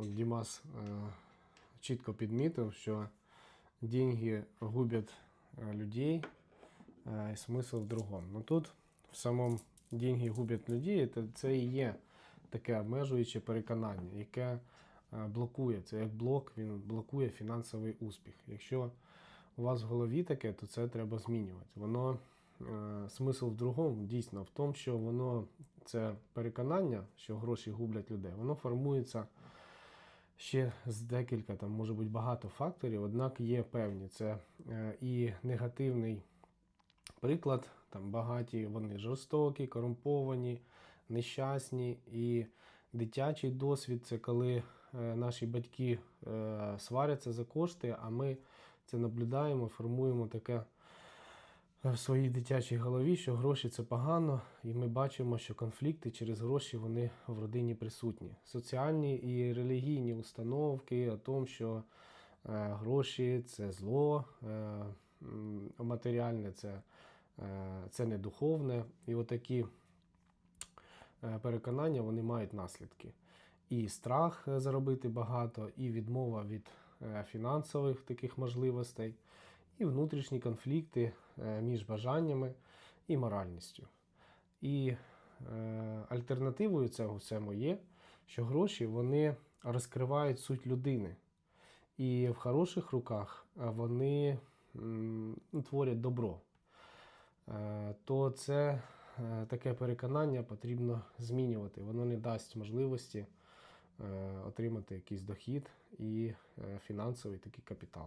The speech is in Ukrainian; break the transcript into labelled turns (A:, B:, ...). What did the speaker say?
A: От Дімас е, чітко підмітив, що деньги губять е, людей, е, і смисл в другому. Ну тут в самому деньги губять людей, це, і є таке обмежуюче переконання, яке блокує. Це як блок, він блокує фінансовий успіх. Якщо у вас в голові таке, то це треба змінювати. Воно смисл в другому дійсно в тому, що воно це переконання, що гроші гублять людей, воно формується ще з декілька, там може бути багато факторів, однак є певні. Це е, і негативний приклад, там багаті, вони жорстокі, корумповані, нещасні. І дитячий досвід це коли е, наші батьки е, сваряться за кошти, а ми це наблюдаємо, формуємо таке в своїй дитячій голові, що гроші це погано, і ми бачимо, що конфлікти через гроші вони в родині присутні. Соціальні і релігійні установки о том, що е, гроші це зло, е, матеріальне це, е, це не духовне. І отакі переконання вони мають наслідки. І страх заробити багато, і відмова від фінансових таких можливостей, і внутрішні конфлікти е, між бажаннями і моральністю. І е, альтернативою цього всьому є, що гроші вони розкривають суть людини. І в хороших руках е, вони творять добро. То це таке переконання потрібно змінювати. Воно не дасть можливості отримати якийсь дохід і фінансовий такий капітал.